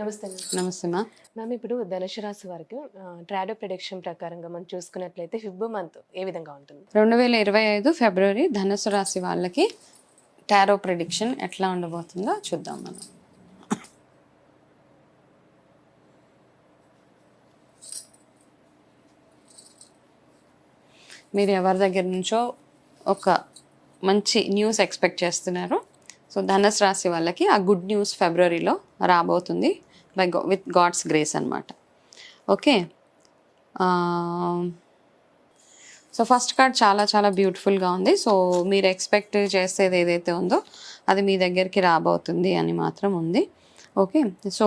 నమస్తే నమస్తే మా. మ్యామ్ ఇప్పుడు ధనుసు రాశి వారికి ట్రాడో ప్రొడిక్షన్ ప్రకారంగా మనం చూసుకున్నట్లయితే ఫిబ్ మంత్ ఏ విధంగా ఉంటుంది? రెండు వేల ఇరవై ఐదు ఫిబ్రవరి ధనుసు రాశి వాళ్ళకి టారో ప్రిడిక్షన్ ఎట్లా ఉండబోతుందో చూద్దాం మనం. మీరు ఎవరి దగ్గర నుంచో ఒక మంచి న్యూస్ ఎక్స్పెక్ట్ చేస్తున్నారు? సో ధనుసు రాశి వాళ్ళకి ఆ గుడ్ న్యూస్ ఫిబ్రవరిలో రాబోతుంది బై విత్ గాడ్స్ గ్రేస్ అనమాట ఓకే? సో ఫస్ట్ కార్డ్ చాలా చాలా బ్యూటిఫుల్గా ఉంది. సో మీరు ఎక్స్పెక్ట్ చేసేది ఏదైతే ఉందో అది మీ దగ్గరికి రాబోతుంది అని మాత్రం ఉంది. ఓకే? సో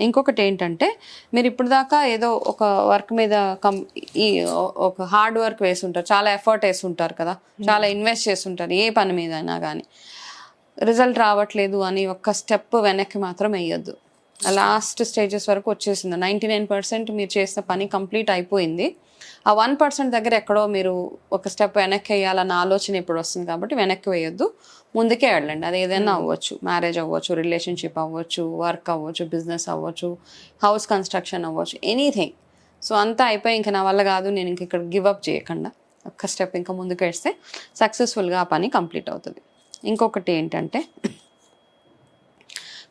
ఇంకొకటి ఏంటంటే మీరు ఇప్పుడు దాకా ఏదో ఒక వర్క్ మీద కం ఈ ఒక హార్డ్ వర్క్ వేసి ఉంటారు చాలా ఎఫర్ట్ వేసి ఉంటారు కదా చాలా ఇన్వెస్ట్ చేసి ఉంటారు ఏ పని మీద అయినా కానీ రిజల్ట్ రావట్లేదు అని ఒక్క స్టెప్ వెనక్కి మాత్రం వేయొద్దు. లాస్ట్ స్టేజెస్ వరకు వచ్చేసింది. నైంటీ నైన్ పర్సెంట్ మీరు చేసిన పని కంప్లీట్ అయిపోయింది. ఆ వన్ పర్సెంట్ దగ్గర ఎక్కడో మీరు ఒక స్టెప్ వెనక్కి వేయాలన్న ఆలోచన ఇప్పుడు వస్తుంది కాబట్టి వెనక్కి వేయొద్దు. ముందుకే వెళ్ళండి. అది ఏదైనా అవ్వచ్చు. మ్యారేజ్ అవ్వచ్చు రిలేషన్షిప్ అవ్వచ్చు వర్క్ అవ్వచ్చు బిజినెస్ అవ్వచ్చు హౌస్ కన్స్ట్రక్షన్ అవ్వచ్చు ఎనీథింగ్. సో అంతా అయిపోయి ఇంకా నా వల్ల కాదు. నేను ఇంక ఇక్కడ గివ్ అప్ చేయకుండా ఒక్క స్టెప్ ఇంకా ముందుకు వేస్తే సక్సెస్ఫుల్గా ఆ పని కంప్లీట్ అవుతుంది. ఇంకొకటి ఏంటంటే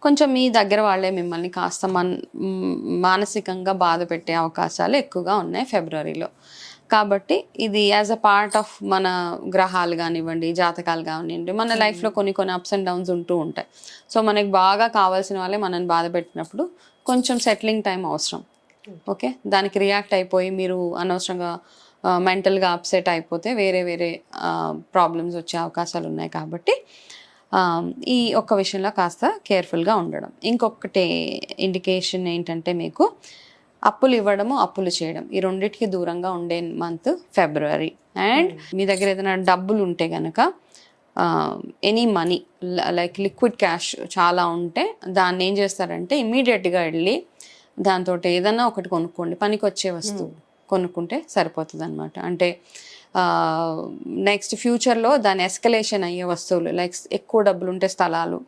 కొంచెం మీ దగ్గర వాళ్ళే మిమ్మల్ని కాస్త మన్ మానసికంగా బాధ పెట్టే అవకాశాలు ఎక్కువగా ఉన్నాయి ఫిబ్రవరిలో. కాబట్టి ఇది యాజ్ అ పార్ట్ ఆఫ్ మన గ్రహాలు కానివ్వండి జాతకాలు కానివ్వండి మన లైఫ్లో కొన్ని కొన్ని అప్స్ అండ్ డౌన్స్ ఉంటూ ఉంటాయి. సో మనకి బాగా కావాల్సిన వాళ్ళే మనల్ని బాధ పెట్టినప్పుడు కొంచెం సెటిలింగ్ టైం అవసరం. ఓకే దానికి రియాక్ట్ అయిపోయి మీరు అనవసరంగా మెంటల్గా అప్సెట్ అయిపోతే వేరే వేరే ప్రాబ్లమ్స్ వచ్చే అవకాశాలు ఉన్నాయి కాబట్టి ఈ ఒక్క విషయంలో కాస్త కేర్ఫుల్గా ఉండడం. ఇంకొకటి ఇండికేషన్ ఏంటంటే మీకు అప్పులు ఇవ్వడము అప్పులు చేయడం. ఈ రెండిటికి దూరంగా ఉండే మంత్ ఫిబ్రవరి. అండ్ మీ దగ్గర ఏదైనా డబ్బులు ఉంటే కనుక any money like liquid cash చాలా ఉంటే దాన్ని ఏం చేస్తారంటే ఇమీడియట్గా వెళ్ళి దాంతో ఏదైనా ఒకటి కొనుక్కోండి. పనికి వచ్చే వస్తువు కొనుక్కుంటే సరిపోతుంది అనమాట అంటే నెక్స్ట్ ఫ్యూచర్లో దాని ఎస్కలేషన్ అయ్యే వస్తువులు లైక్ ఎక్కువ డబ్బులు ఉంటే స్థలాలు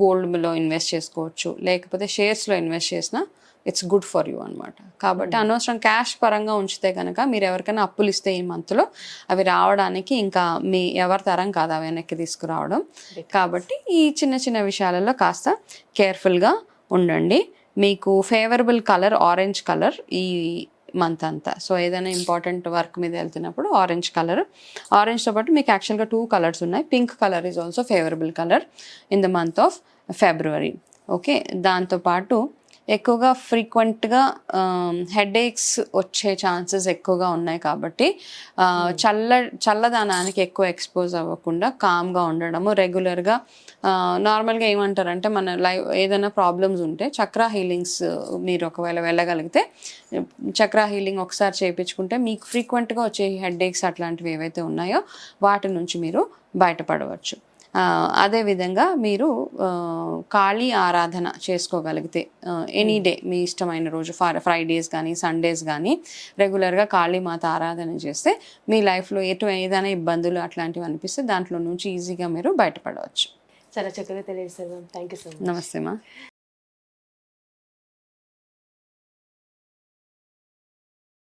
గోల్డ్లో ఇన్వెస్ట్ చేసుకోవచ్చు లేకపోతే షేర్స్లో ఇన్వెస్ట్ చేసినా ఇట్స్ గుడ్ ఫర్ యూ అనమాట కాబట్టి అనవసరం క్యాష్ పరంగా ఉంచితే కనుక మీరు ఎవరికైనా అప్పులు ఇస్తే ఈ మంత్లో అవి రావడానికి ఇంకా మీ ఎవరి తరం కాదు అవి వెనక్కి తీసుకురావడం. కాబట్టి ఈ చిన్న చిన్న విషయాలలో కాస్త కేర్ఫుల్గా ఉండండి. మీకు ఫేవరబుల్ కలర్ ఆరెంజ్ కలర్ ఈ మంత్ అంతా. సో ఏదైనా ఇంపార్టెంట్ వర్క్ మీద వెళ్తున్నప్పుడు ఆరెంజ్ కలర్ ఆరెంజ్తో పాటు మీకు యాక్చువల్గా టూ కలర్స్ ఉన్నాయి. Pink colour is also favourable colour in the month of February okay దాంతోపాటు ఎక్కువగా ఫ్రీక్వెంట్గా హెడ్ ఏక్స్ వచ్చే ఛాన్సెస్ ఎక్కువగా ఉన్నాయి కాబట్టి ఆ, చల్ల చల్లదనానికి ఎక్కువ ఎక్స్పోజ్ అవ్వకుండా కామ్గా ఉండడము రెగ్యులర్గా నార్మల్గా ఏమంటారంటే మన లైఫ్ ఏదైనా ప్రాబ్లమ్స్ ఉంటే చక్రా హీలింగ్స్ మీరు ఒకవేళ వెళ్ళగలిగితే చక్రా హీలింగ్ ఒకసారి చేయించుకుంటే మీకు ఫ్రీక్వెంట్గా వచ్చే హెడ్ ఏక్స్ అట్లాంటివి ఏవైతే ఉన్నాయో వాటి నుంచి మీరు బయటపడవచ్చు. అదేవిధంగా మీరు కాళీ ఆరాధన చేసుకోగలిగితే ఎనీ డే మీ ఇష్టమైన రోజు ఫర్ ఫ్రైడేస్ కానీ సండేస్ కానీ రెగ్యులర్గా కాళీమాత ఆరాధన చేస్తే మీ లైఫ్లో ఎటు ఏదైనా ఇబ్బందులు అట్లాంటివి అనిపిస్తే దాంట్లో నుంచి ఈజీగా మీరు బయటపడవచ్చు. చాలా చక్కగా తెలియజేశారు ma'am. Thank you so much నమస్తే మా